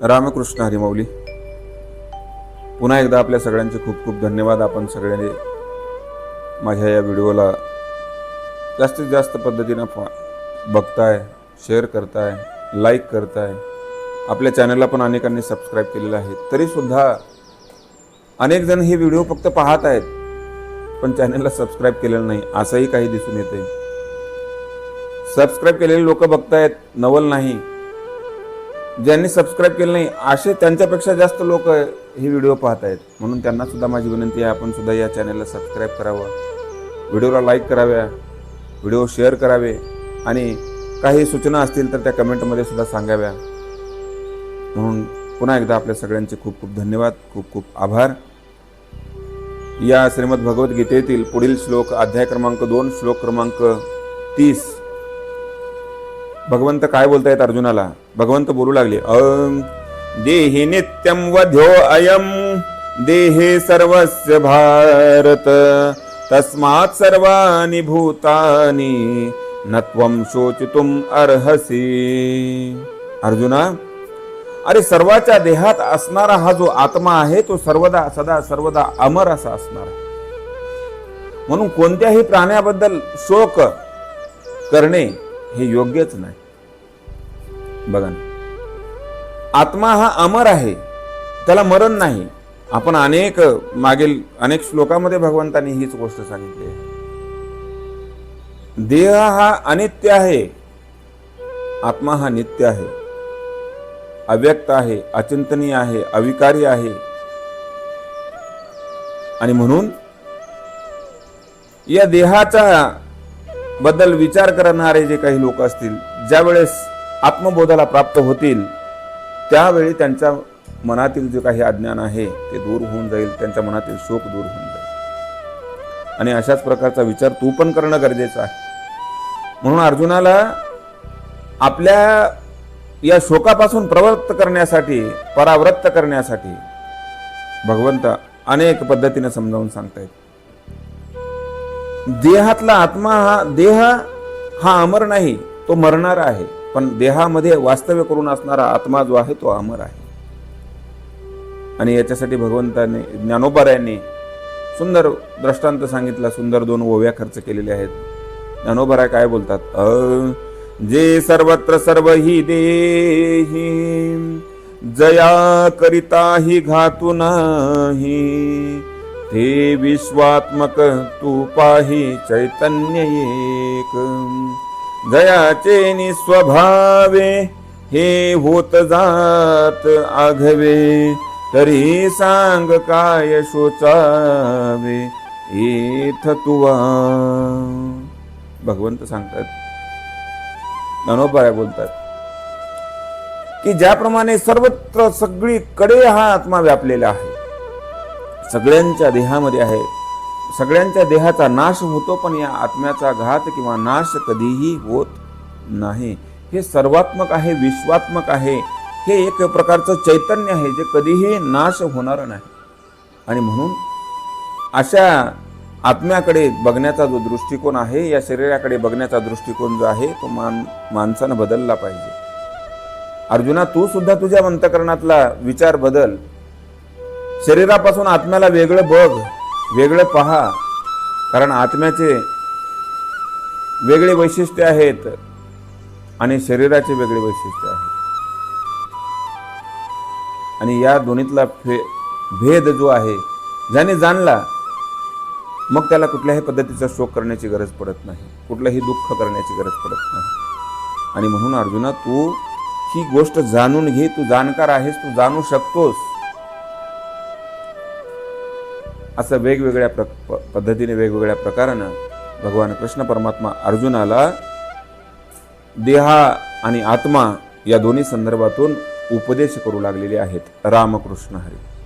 रामकृष्ण हरिमौली पुन्हा एकदा आपल्या सगळ्यांचे खूप खूप धन्यवाद. आपण सगळ्यांनी माझ्या या व्हिडिओला जास्तीत जास्त पद्धतीनं फा बघताय शेअर करताय लाईक करताय. आपल्या चॅनलला पण अनेकांनी सबस्क्राईब केलेलं आहे. तरीसुद्धा अनेक जण हे व्हिडिओ फक्त पाहत आहेत पण चॅनलला सबस्क्राईब केलेलं नाही असंही काही दिसून येते सबस्क्राईब केलेले लोक बघतायत नवल नाही. ज्यांनी सबस्क्राईब केलं नाही असे त्यांच्यापेक्षा जास्त लोक हे व्हिडिओ पाहत आहेत म्हणून त्यांना सुद्धा माझी विनंती आहे आपण सुद्धा या चॅनलला सबस्क्राईब करावं. व्हिडिओला लाईक कराव्या व्हिडिओ शेअर करावे आणि काही सूचना असतील तर त्या कमेंटमध्ये सुद्धा सांगाव्या. म्हणून पुन्हा एकदा आपल्या सगळ्यांचे खूप खूप धन्यवाद खूप खूप आभार. या श्रीमद भगवद्गीतेतील पुढील श्लोक अध्याय क्रमांक दोन श्लोक क्रमांक तीस. भगवंत काय बोलतायत अर्जुनाला? भगवंत बोलू लागले अं देहि नित्यम वध्यो अयम देहे सर्वस्य भारत तस्मात् सर्वानी भूतानी नत्वम त्वं शोचितुम अर्जुना अरे सर्वाच्या देहात असणारा हा जो आत्मा आहे तो सर्वदा सदा सर्वदा अमर असा असणार आहे. म्हणून कोणत्याही प्राण्याबद्दल शोक करणे हे योग्यच नाही. बघा ना. आत्मा हा अमर आहे. त्याला मरण नाही. आपण अनेक मागील अनेक श्लोकामध्ये भगवंतांनी हीच गोष्ट सांगितली आहे. देह हा अनित्य आहे. आत्मा हा नित्य आहे. अव्यक्त आहे अचिंतनीय आहे अविकारी आहे. आणि म्हणून या देहाचा बद्दल विचार करणारे जे काही लोक असतील ज्यावेळेस आत्मबोधाला प्राप्त होतील त्यावेळी त्यांच्या मनातील जे काही अज्ञान आहे ते दूर होऊन जाईल त्यांच्या मनातील शोक दूर होऊन जाईल. आणि अशाच प्रकारचा विचार तू पण करणं गरजेचं आहे. म्हणून अर्जुनाला आपल्या या शोकापासून प्रवृत्त करण्यासाठी परावृत्त करण्यासाठी भगवंत अनेक पद्धतीने समजावून सांगतायत. देहातला आत्मा हा देह हा अमर नाही तो मरणारा आहे. पण देहामध्ये वास्तव्य करून असणारा आत्मा जो आहे तो अमर आहे. आणि याच्यासाठी भगवंताने ज्ञानोबारायांनी सुंदर दृष्टांत सांगितला सुंदर दोन ओव्या खर्च केलेल्या आहेत. ज्ञानोबाराय काय बोलतात? अ जे सर्वत्र सर्व ही देही जया करिता ही घातू नाही. ते विश्वात्मक तू पाही चैतन्य एक. जयाचे निस्वभावे हे होत जात आघवे तरी सांग काय शोचावे एथ तुवा. भगवंत सांगतात ज्ञानोबाया बोलतात की ज्याप्रमाणे सर्वत्र सगळीकडे हा आत्मा व्यापलेला आहे सगळ्यांच्या देहामध्ये आहे. सगळ्यांच्या देहाचा नाश होतो पण या आत्म्याचा घात किंवा नाश कधीही होत नाही. हे सर्वात्मक आहे विश्वात्मक आहे. हे एक प्रकारचं चैतन्य आहे जे कधीही नाश होणार नाही. आणि म्हणून अशा आत्म्याकडे बघण्याचा जो दृष्टिकोन आहे या शरीराकडे बघण्याचा दृष्टिकोन जो आहे तो मान माणसानं बदलला पाहिजे. अर्जुना तू सुद्धा तुझ्या अंतकरणातला विचार बदल. शरीरापासून आत्म्याला वेगळं बघ वेगळं पहा. कारण आत्म्याचे वेगळे वैशिष्ट्य आहेत आणि शरीराचे वेगळे वैशिष्ट्य आहे आणि या दोन्हीतला फे भेद जो आहे ज्याने जाणला मग त्याला कुठल्याही पद्धतीचा शोक करण्याची गरज पडत नाही. कुठलंही दुःख करण्याची गरज पडत नाही. आणि म्हणून अर्जुना तू ही गोष्ट जाणून घे तू जाणकार आहेस तू जाणू शकतोस. असं वेगवेगळ्या प्र प- पद्धतीने वेगवेगळ्या प्रकारानं भगवान कृष्ण परमात्मा अर्जुनाला देहा आणि आत्मा या दोन्ही संदर्भातून उपदेश करू लागलेले आहेत. रामकृष्ण हरी.